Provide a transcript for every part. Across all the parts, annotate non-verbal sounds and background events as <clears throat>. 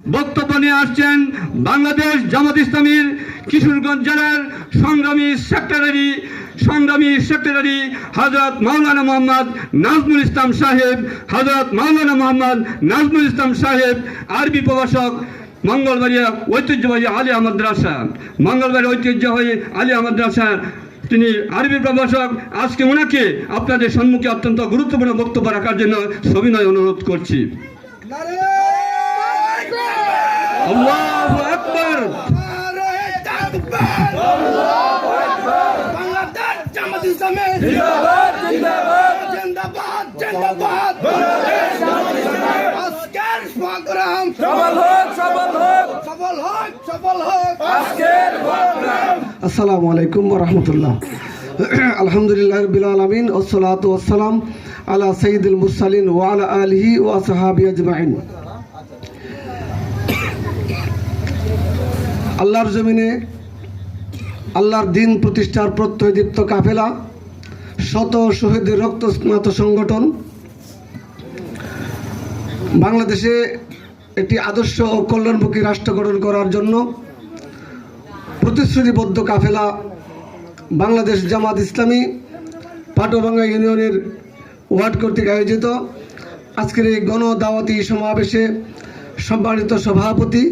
বক্তব্য নিয়ে আসছেন বাংলাদেশ জামাত ইসলামীর কিশোরগঞ্জ জেলার সংগ্রামী সেক্রেটারি সংগ্রামী সেক্রেটারি হজরত মাওলানা মোহাম্মদ নাজমুল ইসলাম সাহেব হজরত মাওলানা মোহাম্মদ নাজমুল ইসলাম সাহেব, আরবি প্রভাষক মঙ্গলবাড়িয়া ঐতিহ্যবাহী আলী আহমদ রাসা মঙ্গলবাড়ি ঐতিহ্যবাহী আলী আহমদ রাসা তিনি আরবি প্রভাষক। আজকে ওনাকে আপনাদের সম্মুখে অত্যন্ত গুরুত্বপূর্ণ বক্তব্য রাখার জন্য সবিনয় অনুরোধ করছি। আল্লাহু আকবার বাংলাদেশ জামাত ইসলামী জিন্দাবাদ জিন্দাবাদ আজকের প্রোগ্রাম সফল হোক সফল হোক সফল হোক সফল হোক আজকের প্রোগ্রাম আসসালামু আলাইকুম রহমতুল্লাহ আলহামদুলিল্লাহ রবিল আলমিন ওসলাত ওসালাম আলা সঈদুল মুসালিন ওয়ালা আলহি ও সাহাবি আজমাইন আল্লাহর জমিনে আল্লাহর দিন প্রতিষ্ঠার প্রত্যয়দীপ্ত কাফেলা, শত শহীদের রক্ত স্নাত সংগঠন, বাংলাদেশে একটি আদর্শ ও কল্যাণমুখী রাষ্ট্র গঠন করার জন্য প্রতিশ্রুতিবদ্ধ কাফেলা বাংলাদেশ জামাত ইসলামী পাটোভাঙ্গা ইউনিয়নের ওয়ার্ড কর্তৃক আয়োজিত। আজকের এই গণ দাওয়াতি সমাবেশে সম্মানিত সভাপতি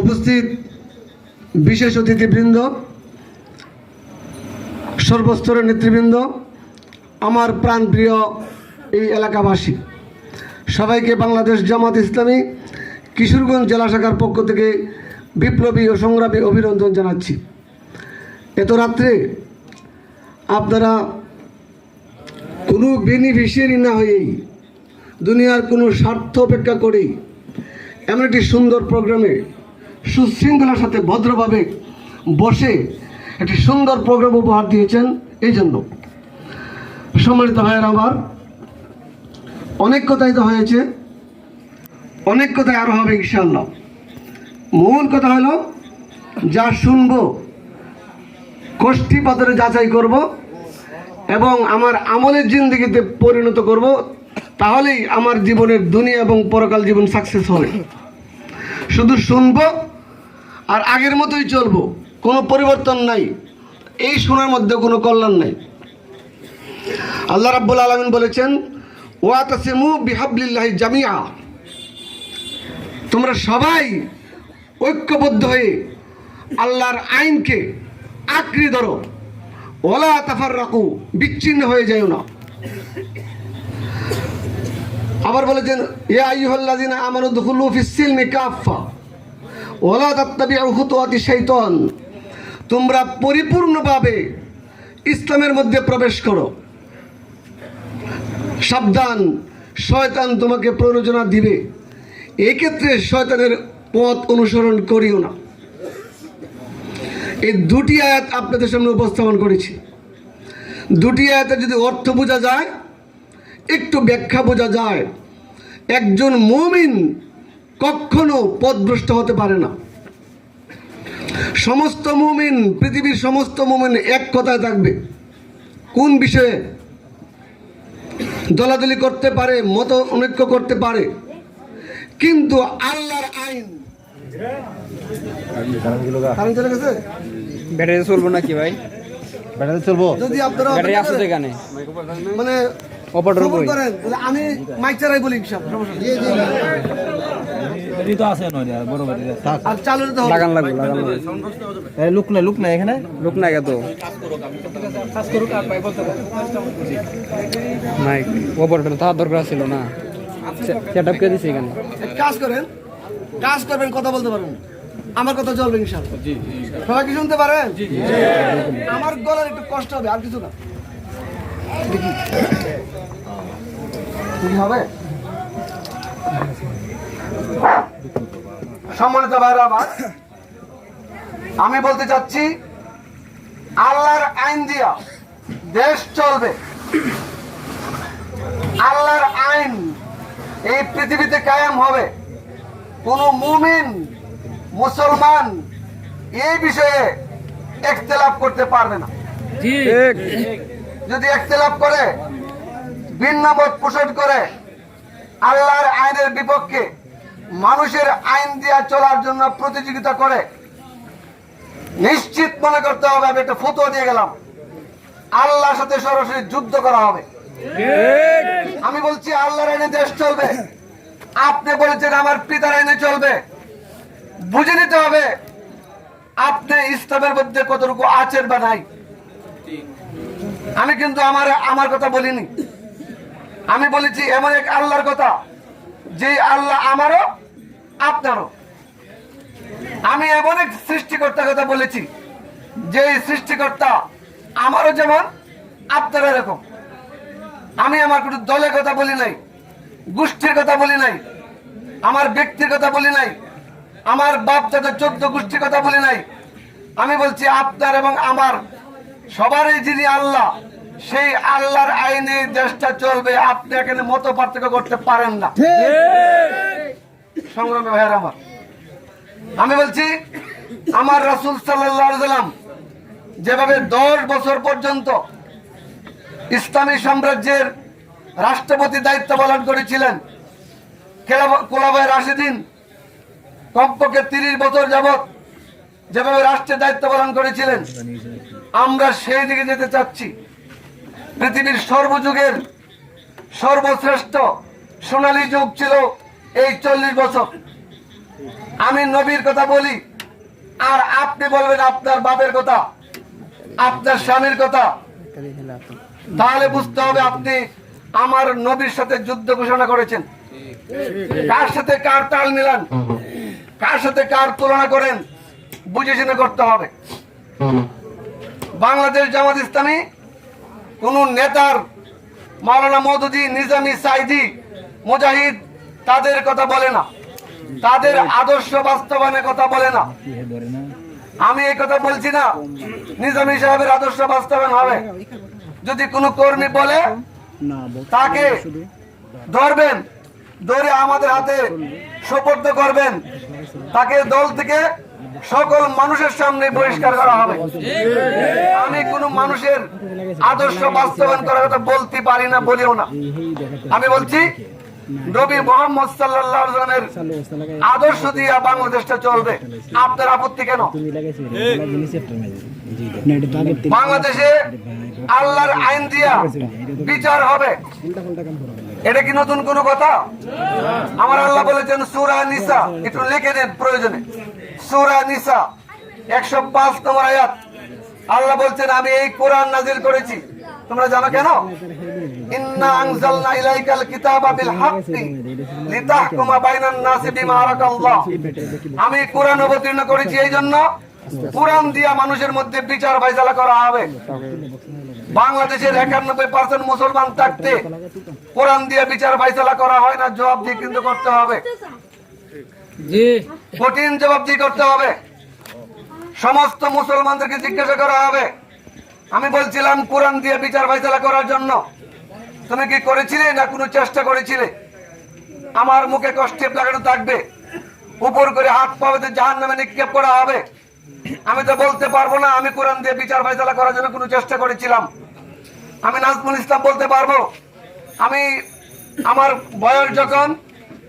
উপস্থিত বিশেষ অতিথিবৃন্দ, সর্বস্তরের নেতৃবৃন্দ, আমার প্রাণপ্রিয় এই এলাকাবাসী। সবাইকে বাংলাদেশ জামাত ইসলামী কিশোরগঞ্জ জেলা শাখার পক্ষ থেকে বিপ্লবী ও সংগ্রামী অভিনন্দন জানাচ্ছি। এত রাত্রে আপনারা কোনো বেনিফিশিয়ারি না হয়েই দুনিয়ার কোনো স্বার্থ অপেক্ষা করেই এমন একটি সুন্দর প্রোগ্রামে সুশৃঙ্খলার সাথে ভদ্রভাবে বসে একটি সুন্দর প্রোগ্রাম উপহার দিয়েছেন। এই জন্য সম্মানিত ভাইয়ের আমার, অনেক কথাই তো হয়েছে, অনেক কথাই আরও হবে ইনশাল্লাহ মূল কথা হলো, যা শুনব কোষ্ঠী পাথরে যাচাই করব এবং আমার আমলের জিন্দগিতে পরিণত করব, তাহলেই আমার জীবনের দুনিয়া এবং পরকাল জীবন সাকসেস হবে। শুধু শুনব আর আগের মতোই চলবো। কোনো পরিবর্তন নাই। এই শোনার মধ্যে কোনো কল্যাণ নাই। আল্লাহ রাব্বুল আলমিন বলেছেন ওয়াতাসিমু বিহাবলিল্লাহি জামিয়া তোমরা সবাই ঐক্যবদ্ধ হয়ে আল্লাহর আইনকে আঁকড়ে ধরো। ওলা তাফার রাখু বিচ্ছিন্ন হয়ে যাও না। আবার বলেছেন, ইয়া আইয়ুহাল্লাযিনা আমানু দুখুলু ফিস সিলমি কাফা ওলা তাত্তাবিউ খুতুওয়াতি শাইতান। তোমরা পরিপূর্ণভাবে ইসলামের মধ্যে প্রবেশ করো। সাবধান, শয়তান তোমাকে প্ররোচনা দিবে। এক্ষেত্রে শয়তানের পথ অনুসরণ করিও না। এই দুটি আয়াত আপনাদের সামনে উপস্থাপন করেছি। দুটি আয়াতের যদি অর্থ বোঝা যায়, একটু ব্যাখ্যা বোঝা যায়। একজন মুমিন কখনো পথভ্রষ্ট হতে পারে না। সমস্ত মুমিন পৃথিবীর সমস্ত মুমিন এক কথায় থাকবে। কোন বিষয়ে দলাদলি করতে পারে মত অনৈক্য করতে পারে কিন্তু আল্লাহর আইন। চলে গেছে ব্যাটারি চলবো নাকি ভাই? যদি আপনারা ব্যাটারি মানে অপারেটর তাহলে আমি মাইক চালাই বলি সব সমস্যা নেই। আর চালু দিতে হবে। লাগান লাগবে লাগান লাগবে। লুক নাই লুক নাই এখানে? লোক নাই এত। নাই অপারেটর তার দরকার ছিল না। সেট আপ করে দিছি এখানে। কাজ করেন কাজ করবেন কথা বলতে পারবেন। আমার কথা চলবে ইনশাআল্লাহ। সবাই কি শুনতে পারেন? আমার গলার একটু কষ্ট হবে আর কিছু না। সম্মানিত ভাইরা আমি বলতে চাচ্ছি আল্লাহর আইন দিয়া দেশ চলবে। আল্লাহর আইন এই পৃথিবীতে কায়েম হবে। কোন মুমিন মুসলমান এই বিষয়ে একতলাপ করতে পারবে না। যদি একতলাপ করে ভিন্ন মত পোষণ করে আল্লাহর আইনের বিপক্ষে মানুষের আইন দিয়া চলার জন্য প্রতিযোগিতা করে। নিশ্চিত মনে করতে হবে, আমি একটা ফটো দিয়ে গেলাম। আল্লাহর সাথে সরাসরি যুদ্ধ করা হবে। আমি বলছি, আল্লাহর আইনে দেশ চলবে। আপনি বলেছেন আমার পিতার আইনে চলবে। বুঝে নিতে হবে, আপনি ইসলামের মধ্যে কতটুকু আছেন বা নাই। আমি কিন্তু আমার আমার কথা বলিনি। আমি বলেছি, এমন এক আল্লাহর কথা যে আল্লাহ আমারও, আপনারও। আমি এমন এক সৃষ্টিকর্তার কথা বলেছি যে সৃষ্টিকর্তা আমারও যেমন, আপনারও এরকম। আমি আমার কোনো দলের কথা বলি নাই, গোষ্ঠীর কথা বলি নাই, আমার ব্যক্তির কথা বলি নাই, আমার বাপ দাদা চোদ্দ গোষ্ঠীর কথা বলি নাই। আমি বলছি, আপনার এবং আমার, সবারই যিনি আল্লাহ সেই আল্লাহর আইনে দেশটা চলবে আপনি এখানে মত পার্থক্য করতে পারেন না। সংগ্রামে ভাইয়ের আমার আমি বলছি আমার রাসুল সাল্লাম যেভাবে দশ বছর পর্যন্ত ইসলামী সাম্রাজ্যের রাষ্ট্রপতি দায়িত্ব পালন করেছিলেন কোলাবাই রাশিদিন কমপক্ষে তিরিশ বছর যাবৎ যেভাবে রাষ্ট্রের দায়িত্ব পালন করেছিলেন আমরা সেই দিকে যেতে চাচ্ছি। পৃথিবীর সর্বযুগের সর্বশ্রেষ্ঠ সোনালী যুগ ছিল এই চল্লিশ বছর। আমি নবীর কথা বলি, আর আপনি বলবেন আপনার বাপের কথা, আপনার স্বামীর কথা। তাহলে বুঝতে হবে আপনি আমার নবীর সাথে যুদ্ধ ঘোষণা করেছেন। কার সাথে কার তাল মিলান? কার সাথে কার তুলনা করেন? বুঝে শুনে করতে হবে। বাংলাদেশ জামাত ইসলামী কোন নেতার মাওলানা মৌদুদি নিজামি সাইদি, মুজাহিদ তাদের কথা বলে না। তাদের আদর্শ বাস্তবায়নের কথা বলে না। আমি এই কথা বলছি না, নিজামী সাহেবের আদর্শ বাস্তবায়ন হবে। যদি কোনো কর্মী বলে, তাকে ধরবেন, ধরে আমাদের হাতে সোপর্দ করবেন, তাকে দল থেকে সকল মানুষের সামনে বহিষ্কার করা হবে। আমি কোনো মানুষের আদর্শ বাস্তবায়ন করার কথা বলতে পারি না, বলিও না। আমি বলছি বাংলাদেশে আল্লাহর আইন দিয়া বিচার হবে। এটা কি নতুন কোন কথা? আমার আল্লাহ বলেছেন, সুরা নিসা, একটু লিখে দেন প্রয়োজনে। সুরা নিসা, একশো পাঁচ নম্বর আয়াত। আল্লাহ বলছেন, আমি এই কোরআন নাজিল করেছি। তোমরা কেন? আমি কোরআন অবতীর্ণ করেছি এই জন্য কোরআন দিয়া মানুষের মধ্যে বিচার ফয়সালা করা হবে। বাংলাদেশের একানব্বই পার্সেন্ট মুসলমান থাকতে কোরআন দিয়ে বিচার ফয়সালা করা হয় না, জবাব দিয়ে কিন্তু করতে হবে। কঠিন জবাবদি করতে হবে। সমস্ত মুসলমানদেরকে জিজ্ঞাসা করা হবে। আমি বলছিলাম, কোরআন দিয়ে বিচার ফয়সালা করার জন্য। তুমি কি করেছিলে না কোনো চেষ্টা করেছিলে? আমার মুখে কষ্টেপ লাগানো থাকবে। উপর করে হাত পাবে জাহান নামে নিক্ষেপ করা হবে। আমি তো বলতে পারব না, আমি কোরআন দিয়ে বিচার ফয়সালা করার জন্য কোনো চেষ্টা করেছিলাম। আমি নাজমুল ইসলাম বলতে পারব। আমি, আমার বয়স যখন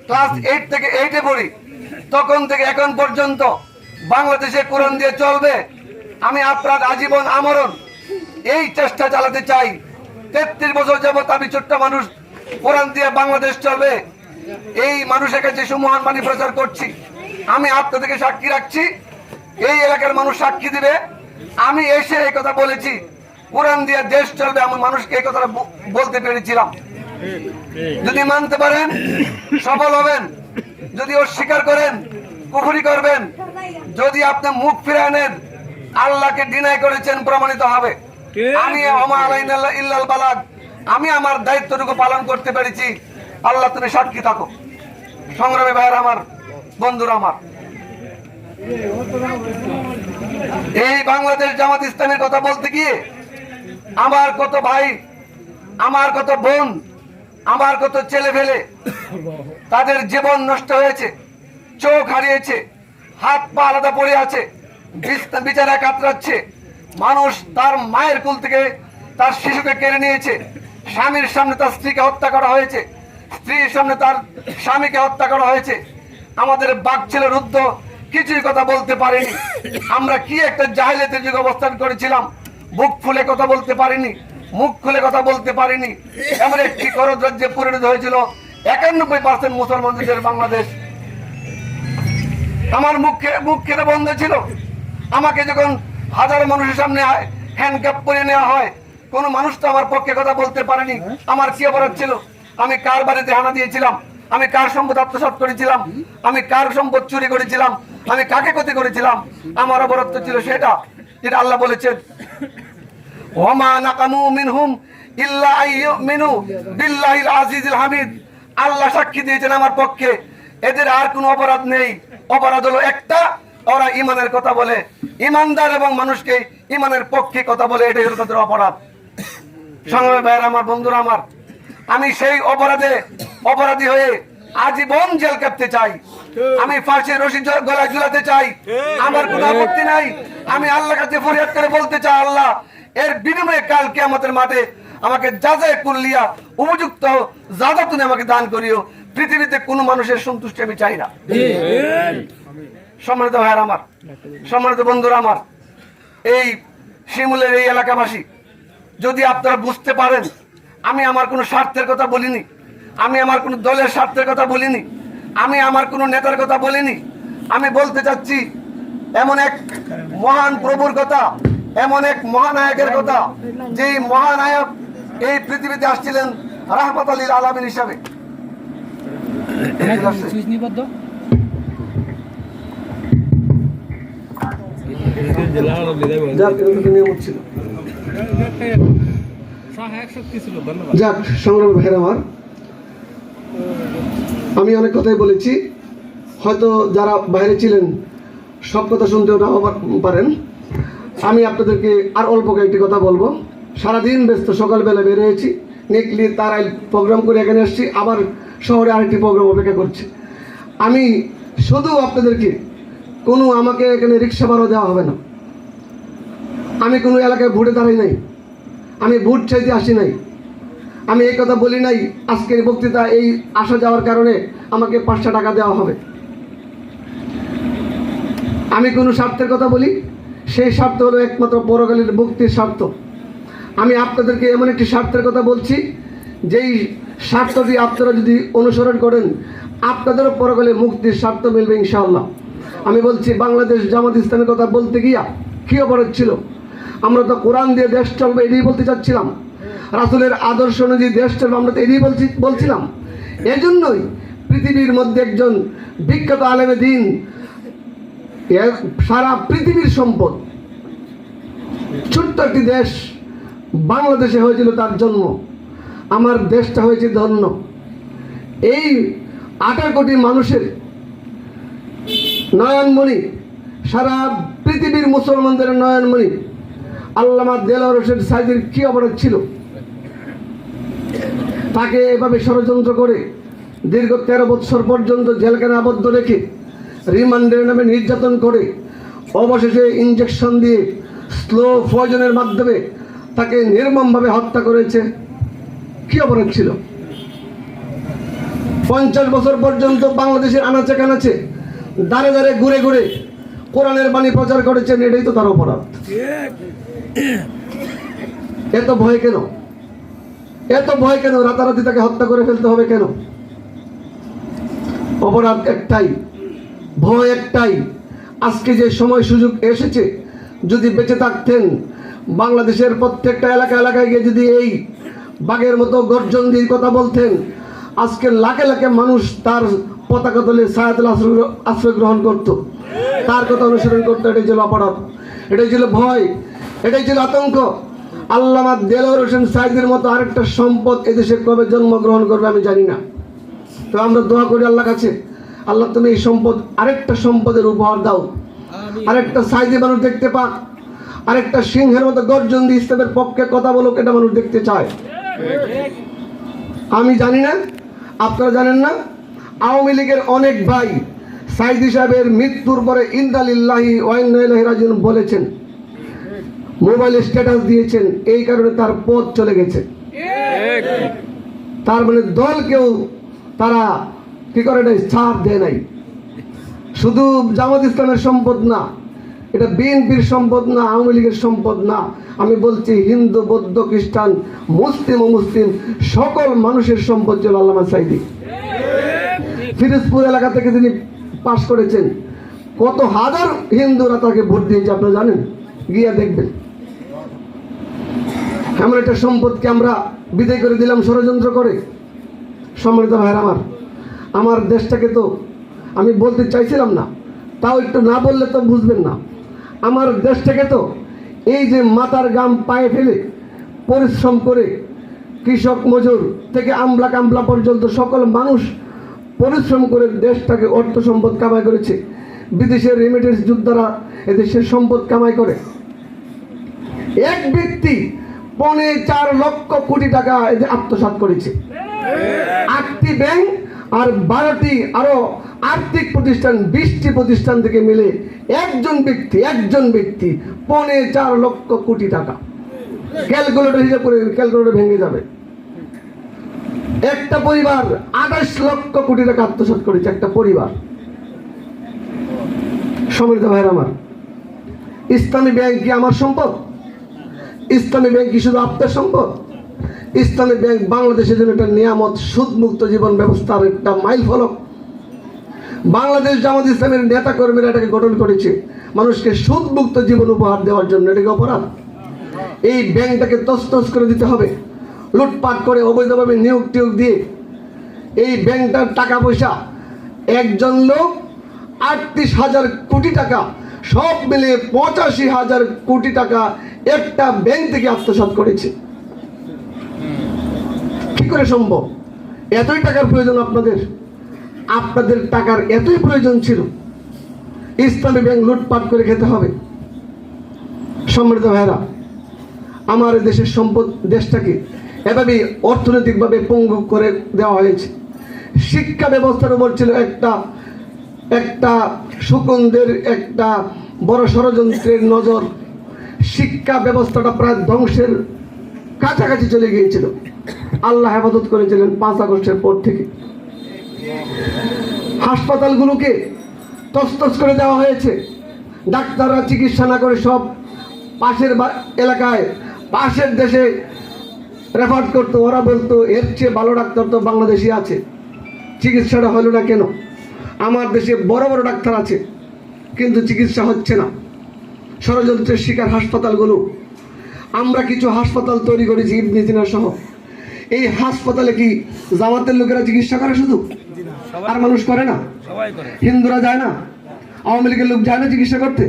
ক্লাস এইট থেকে এইটে পড়ি। তখন থেকে এখন পর্যন্ত বাংলাদেশে কোরআন দিয়ে চলবে। আমি আপনার আজীবন আমরণ। এই চেষ্টা চালাতে চাই। তেত্রিশ বছর যাবত আমি ছোট্ট মানুষ। কোরআন দিয়ে বাংলাদেশ চলবে। এই মানুষের কাছে সুমহান বাণী প্রচার করছি। আমি আপনাদেরকে সাক্ষী রাখছি। এই এলাকার মানুষ সাক্ষী দিবে। আমি এসে এই কথা বলেছি। কোরআন দিয়ে দেশ চলবে আমি মানুষকে এই কথাটা বলতে পেরেছিলাম। যদি মানতে পারেন সফল হবেন। যদি অস্বীকার করেন কুফুরি করবেন। যদি আপনি মুখ ফিরে আনেন আল্লাহকে ডিনাই করেছেন প্রমাণিত হবে। আমি ইল্লাল বালাগ। আমি আমার দায়িত্বটুকু পালন করতে পেরেছি। আল্লাহ তুমি সাক্ষী থাকো। সংগ্রামী ভাইয়ের আমার বন্ধুরা আমার। এই বাংলাদেশ জামাত ইসলামের কথা বলতে গিয়ে আমার কত ভাই আমার কত বোন আমার কত ছেলে ফেলে। তাদের জীবন নষ্ট হয়েছে, চোখ হারিয়েছে, হাত পা আলাদা পড়ে আছে বিচারা কাতরাচ্ছে। মানুষ তার মায়ের কুল থেকে তার শিশুকে কেড়ে নিয়েছে। স্বামীর সামনে তার স্ত্রীকে হত্যা করা হয়েছে। স্ত্রীর সামনে তার স্বামীকে হত্যা করা হয়েছে। আমাদের বাক ছিল রুদ্ধ কিছুই কথা বলতে পারিনি। আমরা কি একটা জাহিলিয়াতের যুগে অবস্থান করেছিলাম, বুক ফুলে কথা বলতে পারিনি। মুখ খুলে কথা বলতে পারিনি। এমন একটি করজ রাজ্যে পরিণত হয়েছিল, একানব্বই পার্সেন্ট মুসলমানদের বাংলাদেশ আমার মুখ মুখ খেতে বন্ধ ছিল। আমাকে যখন হাজার মানুষের সামনে হ্যান্ডক্যাপ করে নেওয়া হয়, কোনো মানুষ তো আমার পক্ষে কথা বলতে পারেনি। আমার কি অপরাধ ছিল? আমি কার বাড়িতে হানা দিয়েছিলাম? আমি কার সম্পদ আত্মসাৎ করেছিলাম? আমি কার সম্পদ চুরি করেছিলাম? আমি কাকে ক্ষতি করেছিলাম? আমার অপরাধ ছিল সেটা, যেটা আল্লাহ বলেছেন নাকামু আল্লাহ সাক্ষী দিয়েছেন আমার পক্ষে। এদের আর কোনো অপরাধ নেই। অপরাধ হলো একটা, ওরা ইমানের কথা বলে। ইমানদার এবং মানুষকে ইমানের পক্ষে কথা বলে, এটাই হলো তাদের অপরাধ। সংগ্রামী ভাইয়ের, আমার বন্ধুরা, আমার। আমি সেই অপরাধে অপরাধী হয়ে আজীবন জেল কাটতে চাই। আমি ফাঁসির রশি গলায় ঝুলাতে চাই। আমার কোনো আপত্তি নাই। আমি আল্লাহ কাছে ফরিয়াদ করে বলতে চাই, আল্লাহ এর বিনিময়ে কালকে আমাদের মাঠে আমাকে যা যাচাই করলিয়া উপযুক্ত যাদা তুমি আমাকে দান করিও। পৃথিবীতে কোনো মানুষের সন্তুষ্টি আমি চাই না। সম্মানিত ভাইয়ার আমার সম্মানিত বন্ধুরা আমার এই শিমুলের এই এলাকাবাসী যদি আপনারা বুঝতে পারেন আমি আমার কোনো স্বার্থের কথা বলিনি আমি আমার কোনো দলের স্বার্থের কথা বলিনি আমি আমার কোনো নেতার কথা বলিনি আমি বলতে চাচ্ছি এমন এক মহান প্রভুর কথা এমন এক মহানায়কের কথা যে মহানায়ক এই পৃথিবীতে আসছিলেন রাহমাত আলীর আলামিন হিসাবে। যাক সংগ্রাম ভাইয়ের আমার। আমি অনেক কথাই বলেছি। হয়তো যারা বাইরে ছিলেন সব কথা শুনতেও নাও পারেন। আমি আপনাদেরকে আর অল্প কয়েকটি কথা বলব। সারাদিন ব্যস্ত, সকালবেলা বেরিয়েছি নেকলি তার প্রোগ্রাম করে এখানে আসছি, আবার শহরে আরেকটি প্রোগ্রাম অপেক্ষা করছি। আমি শুধু আপনাদেরকে কোনো আমাকে এখানে রিক্সা ভাড়া দেওয়া হবে না। আমি কোনো এলাকায় ভোটে দাঁড়াই নাই। আমি ভোট চাইতে আসি নাই। আমি এই কথা বলি নাই, আজকের বক্তৃতা এই আসা যাওয়ার কারণে আমাকে পাঁচশো টাকা দেওয়া হবে। আমি কোনো স্বার্থের কথা বলি সেই স্বার্থ হলো একমাত্র পরকালের মুক্তির স্বার্থ আমি আপনাদেরকে এমন একটি স্বার্থের কথা বলছি, যেই স্বার্থটি আপনারা যদি অনুসরণ করেন, আপনাদেরও পরকালে মুক্তির স্বার্থ মিলবে ইনশাআল্লাহ। আমি বলছি, বাংলাদেশ জামাত ইসলামের কথা বলতে গিয়া কী অপরাধ ছিল? আমরা তো কোরআন দিয়ে দেশ চলবে এটাই বলতে চাচ্ছিলাম। রাসুলের আদর্শ অনুযায়ী দেশ চলবে, আমরা তো এটাই বলছি, বলছিলাম। এজন্যই পৃথিবীর মধ্যে একজন বিখ্যাত আলেমে দিন সারা পৃথিবীর সম্পদ। ছোট্ট একটি দেশ, বাংলাদেশে হয়েছিল তার জন্ম। আমার দেশটা হয়েছে ধন্য। এই আঠারো কোটি মানুষের নয়নমণি, সারা পৃথিবীর মুসলমানদের নয়নমণি, আল্লামা দেলার হোসেন সাইদের কি অপরাধ ছিল? তাকে এভাবে ষড়যন্ত্র করে দীর্ঘ তেরো বৎসর পর্যন্ত জেলখানে আবদ্ধ রেখে রিমান্ডের নামে নির্যাতন করে। অবশেষে ইঞ্জেকশন দিয়ে স্লো পয়জনের মাধ্যমে তাকে নির্মমভাবে হত্যা করেছে। কি অপরাধ ছিল? পঞ্চাশ বছর পর্যন্ত বাংলাদেশের আনাচে কানাচে দাঁড়ে দাঁড়ে ঘুরে ঘুরে কোরআনের বাণী প্রচার করেছেন, এটাই তো তার অপরাধ। এত ভয় কেন? এত ভয় কেন রাতারাতি তাকে হত্যা করে ফেলতে হবে কেন? অপরাধ একটাই। ভয় একটাই আজকে যে সময় সুযোগ এসেছে, যদি বেঁচে থাকতেন, বাংলাদেশের প্রত্যেকটা এলাকা এলাকায় গিয়ে যদি এই বাঘের মতো গর্জন দিয়ে কথা বলতেন, আজকে লাখে লাখে মানুষ তার পতাকা তলে সায়াতুল আশ্রয় গ্রহণ করত। তার কথা অনুসরণ করতো, এটাই ছিল অপরাধ। এটাই ছিল ভয়, এটাই ছিল আতঙ্ক। আল্লামা দেলোয়ার হোসেন সাইদের মতো আরেকটা সম্পদ এদেশে কবে জন্মগ্রহণ করবে আমি জানি না। তো আমরা দোয়া করি আল্লাহ কাছে। আল্লাহ তুমি এই সম্পদ আরেকটা সম্পদের উপহার দাও। আরেকটা সাইজে মানুষ দেখতে পাক আরেকটা সিংহের মতো গর্জন দিয়ে ইসলামের পক্ষে কথা বলুক এটা মানুষ দেখতে চায়। আমি জানি না আপনারা জানেন না আওয়ামী লীগের অনেক ভাই সাইদি সাহেবের মৃত্যুর পরে ইন্দালিল্লাহি রাজিউন বলেছেন মোবাইলে স্ট্যাটাস দিয়েছেন এই কারণে তার পথ চলে গেছে। তার মানে দলকেও তারা কি করে নাই? ছাড় দেয় নাই। শুধু জামাত ইসলামের সম্পদ না, এটা বিএনপির সম্পদ না, আওয়ামী লীগের সম্পদ না। আমি বলছি, হিন্দু, বৌদ্ধ, খ্রিস্টান, মুসলিম ও মুসলিম, সকল মানুষের সম্পদ ছিল আল্লামা সাইদি। ফিরোজপুর এলাকা থেকে তিনি পাশ করেছেন। কত হাজার হিন্দুরা তাকে ভোট দিয়েছে, আপনারা জানেন? গিয়া দেখবেন। এমন একটা সম্পদকে আমরা বিদায় করে দিলাম ষড়যন্ত্র করে। সম্মানিত ভাইয়ের আমার আমার দেশটাকে তো আমি বলতে চাইছিলাম না, তাও একটু না বললে তো বুঝবেন না। আমার দেশটাকে তো এই যে মাথার গাম পায়ে ফেলে পরিশ্রম করে কৃষক মজুর থেকে আমলা কামলা পর্যন্ত সকল মানুষ পরিশ্রম করে দেশটাকে অর্থ সম্পদ কামাই করেছে। বিদেশের রেমিটেন্স যোদ্ধারা এদেশের সম্পদ কামাই করে। এক ব্যক্তি পনে চার লক্ষ কোটি টাকা এদের আত্মসাৎ করেছে। আটটি ব্যাংক আর বারোটি আরও আর্থিক প্রতিষ্ঠান, বিশটি প্রতিষ্ঠান থেকে মিলে একজন ব্যক্তি একজন ব্যক্তি পনে চার লক্ষ কোটি টাকা। ক্যালকুলেটর হিসাব করে ক্যালকুলেটর ভেঙে যাবে। একটা পরিবার আঠাশ লক্ষ কোটি টাকা আত্মসাৎ করেছে, একটা পরিবার। সমৃদ্ধ ভাইয়ের আমার, ইসলামী ব্যাংক কি আমার সম্পদ? ইসলামী ব্যাংক কি শুধু আপনার সম্পদ? ইসলামী ব্যাংক বাংলাদেশের জন্য একটা নিয়ামত, সুদমুক্ত জীবন ব্যবস্থার একটা মাইল ফলক বাংলাদেশ জামাত ইসলামের নেতা কর্মীরা এটাকে গঠন করেছে। মানুষকে সুদমুক্ত জীবন উপহার দেওয়ার জন্য এটাকে অপরাধ। এই ব্যাংকটাকে তস্তস করে দিতে হবে। লুটপাট করে অবৈধভাবে নিয়োগ টিয়োগ দিয়ে এই ব্যাংকটার টাকা পয়সা একজন লোক আটত্রিশ হাজার কোটি টাকা, সব মিলিয়ে পঁচাশি হাজার কোটি টাকা একটা ব্যাংক থেকে আত্মসাৎ করেছে। কি করে সম্ভব। এতই টাকার প্রয়োজন আপনাদের? আপনাদের টাকার এতই প্রয়োজন ছিল। ইসলামী ব্যাংক লুটপাট করে খেতে হবে। সমৃদ্ধ ভাইরা আমার দেশের সম্পদ দেশটাকে এভাবেই অর্থনৈতিকভাবে পঙ্গু করে দেওয়া হয়েছে। শিক্ষা ব্যবস্থার উপর ছিল একটা একটা সুকুন্দের একটা বড় ষড়যন্ত্রের নজর। শিক্ষা ব্যবস্থাটা প্রায় ধ্বংসের কাছাকাছি চলে গিয়েছিল। আল্লাহ হেফাজত করেছিলেন পাঁচ আগস্টের পর থেকে। হাসপাতালগুলোকে তস্তস করে দেওয়া হয়েছে। ডাক্তাররা চিকিৎসা না করে সব পাশের এলাকায়, পাশের দেশে রেফার করতো। ওরা বলতো, এর চেয়ে ভালো ডাক্তার তো বাংলাদেশি আছে। চিকিৎসাটা হলো না কেন? আমার দেশে বড় বড় ডাক্তার আছে, কিন্তু চিকিৎসা হচ্ছে না। ষড়যন্ত্রের শিকার হাসপাতালগুলো। আমরা কিছু হাসপাতাল তৈরি করেছি সিনা সহ এই হাসপাতালে কি জামাতের লোকেরা চিকিৎসা করে শুধু? আর মানুষ করে না? হিন্দুরা যায় না? আওয়ামী লীগের লোক যায় না চিকিৎসা করতে?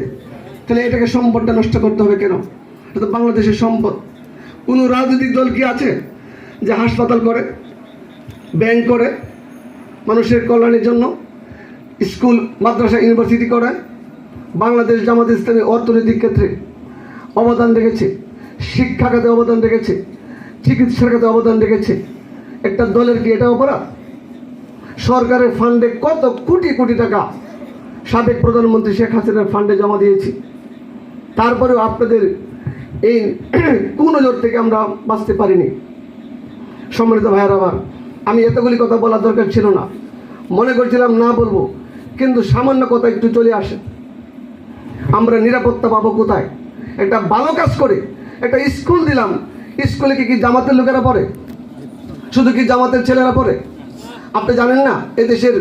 তাহলে এটাকে সম্পদটা নষ্ট করতে হবে কেন? এটা তো বাংলাদেশের সম্পদ। কোনো রাজনৈতিক দল কি আছে যে হাসপাতাল করে ব্যাংক করে মানুষের কল্যাণের জন্য স্কুল মাদ্রাসা ইউনিভার্সিটি করে বাংলাদেশ জামাত ইসলামী অর্থনৈতিক ক্ষেত্রে অবদান রেখেছে শিক্ষা খাতে অবদান রেখেছে চিকিৎসার খাতে অবদান রেখেছে। একটা দলের কি এটা অপরাধ? সরকারের ফান্ডে কত কোটি কোটি টাকা সাবেক প্রধানমন্ত্রী শেখ হাসিনার ফান্ডে জমা দিয়েছি। তারপরেও আপনাদের এই <clears throat> কুনজর থেকে আমরা বাঁচতে পারিনি। সম্মানিত ভাইয়ের আমার, আমি এতগুলি কথা বলার দরকার ছিল না। মনে করছিলাম না বলব, কিন্তু সামান্য কথা একটু চলে আসে। আমরা নিরাপত্তা পাবো কোথায়? একটা ভালো কাজ করে, একটা স্কুল দিলাম স্কুলে কি কি জামাতের লোকেরা পড়ে? শুধু কি জামাতের ছেলেরা পড়ে? আপনি জানেন না, এদেশের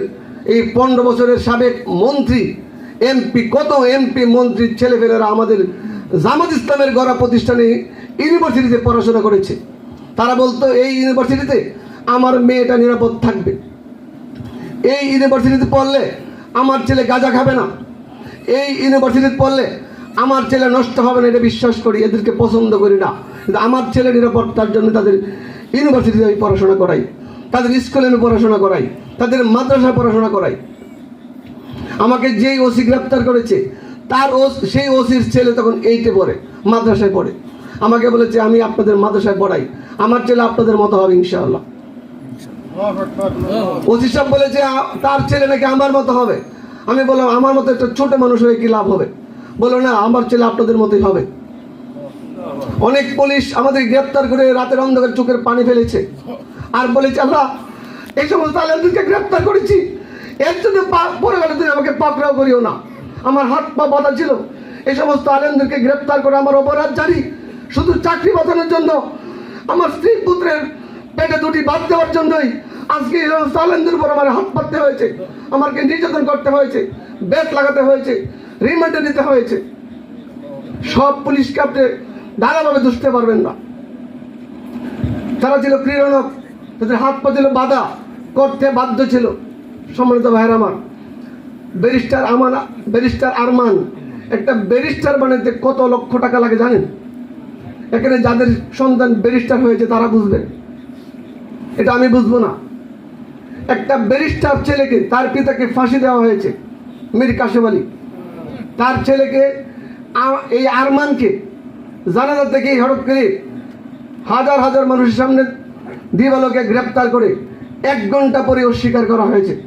এই পনেরো বছরের সাবেক মন্ত্রী, এমপি, কত এমপি মন্ত্রী ছেলেপেলেরা আমাদের জামাত ইসলামের গড়া প্রতিষ্ঠানে ইউনিভার্সিটিতে পড়াশোনা করেছে। তারা বলতো, এই ইউনিভার্সিটিতে আমার মেয়েটা নিরাপদ থাকবে। এই ইউনিভার্সিটিতে পড়লে আমার ছেলে গাঁজা খাবে না। এই ইউনিভার্সিটিতে পড়লে আমার ছেলে নষ্ট হবে না। এটা বিশ্বাস করি, এদেরকে পছন্দ করি না। কিন্তু আমার ছেলে নিরাপত্তার জন্য তাদের ইউনিভার্সিটিতে আমি পড়াশোনা করাই, তাদের স্কুলে আমি পড়াশোনা করাই, তাদের মাদ্রাসায় পড়াশোনা করাই। আমাকে যেই ওসি গ্রেপ্তার করেছে, তার ও সেই ওসির ছেলে তখন এইটে পড়ে, মাদ্রাসায় পড়ে। আমাকে বলেছে, আমি আপনাদের মাদ্রাসায় পড়াই, আমার ছেলে আপনাদের মতো হবে ইনশাআল্লাহ। ওসি সাহেব বলেছে তার ছেলে নাকি আমার মতো হবে। আমি বললাম, আমার মতো একটা ছোট মানুষ হয়ে কি লাভ হবে? বলল, না, আমার ছেলে আপনাদের মতোই হবে। অনেক পুলিশ আমাদের গ্রেপ্তার করে রাতের অন্ধকার চোখের পানি ফেলেছে। আর বলেছে আল্লাহ এই সমস্ত আলেমদেরকে গ্রেপ্তার করেছি। এর জন্য পরে তুমি আমাকে পাকড়াও করিও না। আমার হাত পা বাঁধা ছিল। এই সমস্ত আলেমদেরকে গ্রেপ্তার করে আমার অপরাধ জানি শুধু চাকরি বাঁচানোর জন্য, আমার স্ত্রী পুত্রের পেটে দুটি বাদ দেওয়ার জন্যই আজকে এই সমস্ত আলেমদের উপর আমার হাত পাততে হয়েছে। আমাকে নির্যাতন করতে হয়েছে, বেত লাগাতে হয়েছে, রিমান্ডে নিতে হয়েছে। সব পুলিশকে আপনি ধারাভাবে দুষতে পারবেন না। তারা ছিল ক্রীড়নক, তাদের হাত পা ছিল বাধা, করতে বাধ্য ছিল। সম্মানিত ভাইয়ের আমার, ব্যারিস্টার আমানা, ব্যারিস্টার আরমান, একটা ব্যারিস্টার বানাতে কত লক্ষ টাকা লাগে জানেন? এখানে যাদের সন্তান ব্যারিস্টার হয়েছে, তারা বুঝবেন এটা আমি বুঝব না। একটা ব্যারিস্টার ছেলেকে, তার পিতাকে ফাঁসি দেওয়া হয়েছে, মীর কাশেম আলী। তার ছেলেকে এই আরমানকে জানাজা থেকে হঠাৎ করে হাজার হাজার মানুষের সামনে দিবালোকে গ্রেপ্তার করে এক ঘণ্টা পরে অস্বীকার করা হয়েছে।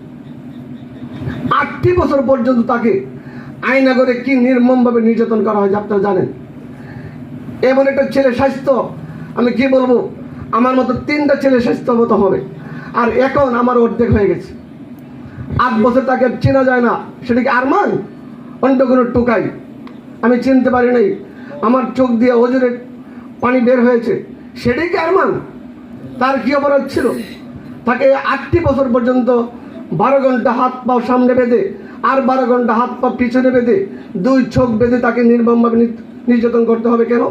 আটটি বছর পর্যন্ত তাকে আইনাগরে কি নির্মমভাবে নির্যাতন করা হয়েছে আপনারা জানেন। এমন একটা ছেলে স্বাস্থ্য, আমি কি বলব, আমার মতো তিনটা ছেলে স্বাস্থ্যগত হবে। আর এখন আমার অর্ধেক হয়ে গেছে। আট বছর তাকে চেনা যায় না। সেটা কি আরমান? অন্য কোনো টুকাই। আমি চিনতে পারি নাই। আমার চোখ দিয়ে ওজনের পানি বের হয়েছে। সেটাই কি আরমান? তার কি অপরাধ ছিল? তাকে আটটি বছর পর্যন্ত বারো ঘণ্টা হাত পা সামনে বেঁধে, আর বারো ঘণ্টা হাত পা পিছনে বেঁধে, দুই চোখ বেঁধে তাকে নির্মমভাবে নির- নির্যাতন করতে হবে কেন?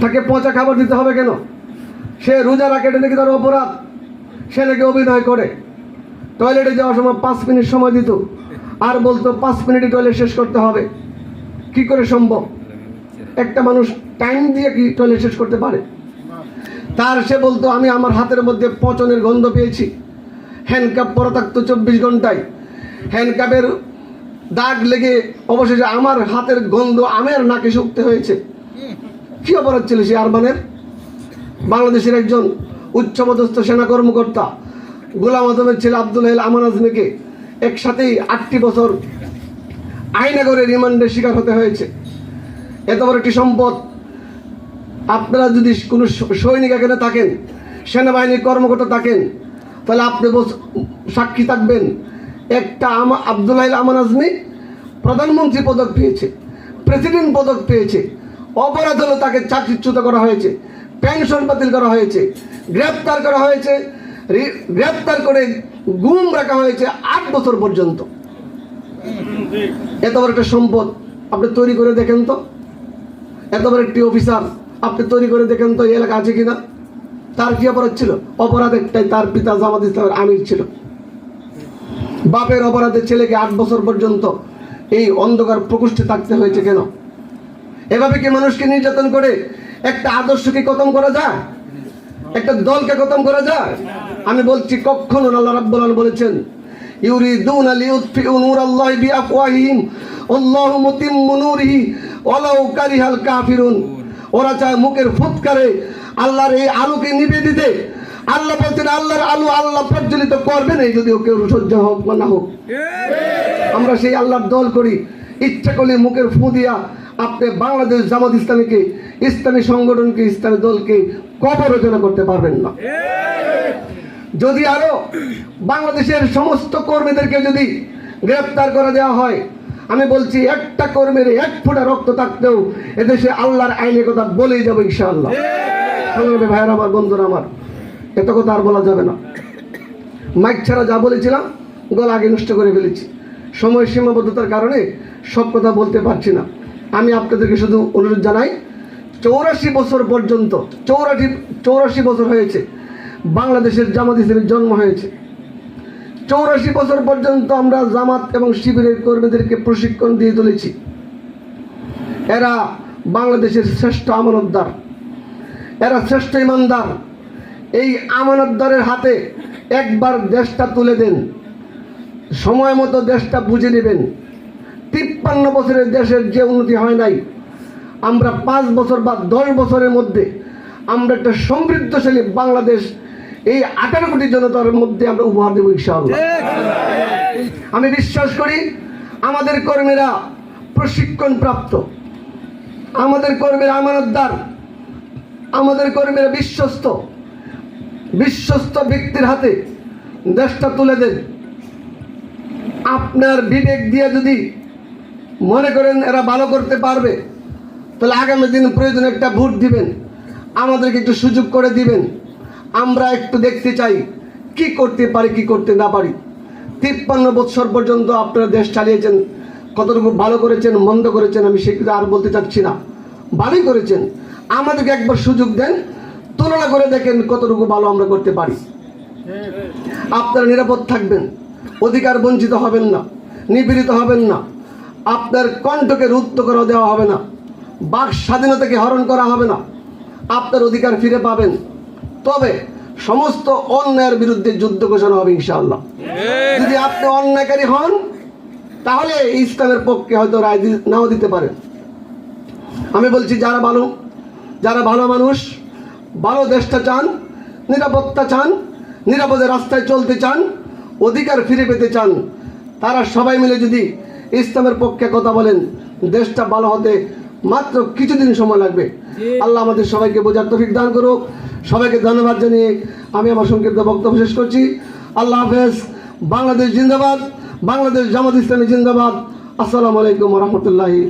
তাকে পচা খাবার দিতে হবে কেন? সে রোজা রাখে নাকি তার অপরাধ? সে নাকি অভিনয় করে? টয়লেটে যাওয়ার সময় পাঁচ মিনিট সময় দিত, আর বলতো পাঁচ মিনিটে টয়লেট শেষ করতে হবে। কি করে সম্ভব? একটা মানুষ টাইম দিয়ে কি টয়লেট শেষ করতে পারে? তার সে বলতো, আমি আমার হাতের মধ্যে পচনের গন্ধ পেয়েছি। হ্যান্ডকাপ পরা থাকতো চব্বিশ ঘন্টায়। হ্যান্ডকাপের দাগ লেগে অবশেষে আমার হাতের গন্ধ আমের নাকে শুকতে হয়েছে। কি অপরাধ ছিল সে আরমানের বাংলাদেশের একজন উচ্চপদস্থ সেনা কর্মকর্তা, গোলাম আজমের ছেলে আব্দুল আমান আজমিকে একসাথেই আটটি বছর আইনাগরে রিমান্ডের শিকার হতে হয়েছে। এত বড় একটি সম্পদ। আপনারা যদি কোনো সৈনিক এখানে থাকেন সেনাবাহিনীর কর্মকর্তা থাকেন, তাহলে আপনি সাক্ষী থাকবেন। একটা আমা, আবদুল্লাহ আমান আজমি প্রধানমন্ত্রী পদক পেয়েছে, প্রেসিডেন্ট পদক পেয়েছে, অপরাধ হলো তাকে চাকরিচ্যুত করা হয়েছে, পেনশন বাতিল করা হয়েছে, গ্রেপ্তার করা হয়েছে গ্রেপ্তার করে গুম রাখা হয়েছে আট বছর পর্যন্ত। এত বড় একটা সম্পদ আপনি তৈরি করে দেখেন তো? এত বড় একটি অফিসার আপনি তৈরি করে দেখেন তো এই এলাকা আছে কিনা? তার কি অপরাধ ছিল? অপরাধ একটাই, তার পিতা জামাত ইসলামের আমির ছিল। বাপের অপরাধে ছেলেকে আট বছর পর্যন্ত এই অন্ধকার প্রকোষ্ঠে থাকতে হয়েছে কেন? এভাবে কি মানুষকে নির্যাতন করে একটা আদর্শকে খতম করা যায়? একটা দলকে খতম করা যায়? আমি বলছি কখনো আল্লাহ রাব্বুল আলামিন বলেছেন ইউরিদুনা লিউতফিউ নূরাল্লাহি বিআফওয়াহিহিম আল্লাহু মুতিম্মু নূরিহি ওয়ালাউ কারিহাল কাফিরুন ওরা চায় মুখের ফুৎকারে আল্লাহর এই আলোকে নিভে দিতে। আল্লাহ বলছেন, আল্লাহর আলো আল্লাহ প্রজ্বলিত করবেন এই যদিও কেউ সহ্য হোক বা না হোক। আমরা সেই আল্লাহর দল করি। ইচ্ছা করলে মুখের ফু দিয়া আপনি বাংলাদেশ জামাত ইসলামীকে, ইসলামী সংগঠনকে, ইসলামী দলকে কবর রচনা করতে পারবেন না। যদি আরও বাংলাদেশের সমস্ত কর্মীদেরকে যদি গ্রেপ্তার করে দেওয়া হয়, আমি বলছি একটা কর্মীর এক ফোঁটা রক্ত থাকতেও এদেশে আল্লাহর আইনের কথা বলেই যাব ইনশাআল্লাহ। ভাইয়ের, আমার বন্ধুরা আমার। এত কথা আর বলা যাবে না। মাইক ছাড়া যা বলেছিলাম, গলা আগে নষ্ট করে ফেলেছি। সময় সীমাবদ্ধতার কারণে সব কথা বলতে পারছি না। আমি আপনাদেরকে শুধু অনুরোধ জানাই, চৌরাশি বছর পর্যন্ত, চৌরাশি চৌরাশি বছর হয়েছে বাংলাদেশের জামাত ইসলামের জন্ম হয়েছে। চৌরাশি বছর পর্যন্ত আমরা জামাত এবং শিবিরের কর্মীদেরকে প্রশিক্ষণ দিয়ে তুলেছি। এরা বাংলাদেশের শ্রেষ্ঠ আমানতদার। এরা শ্রেষ্ঠ ইমানদার। এই আমানতদারের হাতে একবার দেশটা তুলে দেন। সময় মতো দেশটা বুঝে নেবেন। তিপ্পান্ন বছরের দেশের যে উন্নতি হয় নাই, আমরা পাঁচ বছর বা দশ বছরের মধ্যে আমরা একটা সমৃদ্ধশালী বাংলাদেশ এই আঠারো কোটি জনতার মধ্যে আমরা উপহার দেবো ইনশাআল্লাহ। আমি বিশ্বাস করি আমাদের কর্মীরা প্রশিক্ষণ প্রাপ্ত আমাদের কর্মীরা আমানতদার আমাদের কর্মীরা বিশ্বস্ত বিশ্বস্ত ব্যক্তির হাতে দেশটা তুলে দেন। আপনার বিবেক দিয়ে যদি মনে করেন এরা ভালো করতে পারবে তাহলে আগামী দিন প্রয়োজন একটা ভোট দিবেন আমাদেরকে একটু সুযোগ করে দিবেন। আমরা একটু দেখতে চাই, কি করতে পারি, কি করতে না পারি। তিপ্পান্ন বৎসর পর্যন্ত আপনারা দেশ চালিয়েছেন, কতটুকু ভালো করেছেন, মন্দ করেছেন, আমি সেগুলো আর বলতে চাচ্ছি না। ভালোই করেছেন। আমাদেরকে একবার সুযোগ দেন, তুলনা করে দেখেন কতটুকু ভালো আমরা করতে পারি। আপনারা নিরাপদ থাকবেন, অধিকার বঞ্চিত হবেন না, নিপীড়িত হবেন না। আপনার কণ্ঠকে রুদ্ধ করে দেওয়া হবে না, বাক স্বাধীনতাকে হরণ করা হবে না। আপনার অধিকার ফিরে পাবেন। তবে সমস্ত অন্যায়ের বিরুদ্ধে যুদ্ধ ঘোষণা হবে ইনশাআল্লাহ। যদি আপনি অন্যায়কারী হন তাহলে ইসলামের পক্ষে হয়তো রায় নাও দিতে পারেন। আমি বলছি যারা ভালো যারা ভালো মানুষ ভালো দেশটা চান নিরাপত্তা চান নিরাপদে রাস্তায় চলতে চান অধিকার ফিরে পেতে চান তারা সবাই মিলে যদি ইসলামের পক্ষে কথা বলেন দেশটা ভালো হতে মাত্র কিছুদিন সময় লাগবে। আল্লাহ আমাদের সবাইকে বোঝার তফিক দান করুক। সবাইকে ধন্যবাদ জানিয়ে আমি আমার সংক্ষিপ্ত বক্তব্য শেষ করছি। আল্লাহ হাফেজ। বাংলাদেশ জিন্দাবাদ। বাংলাদেশ জামাত ইসলামী জিন্দাবাদ। আসসালামু আলাইকুম রহমতুল্লাহি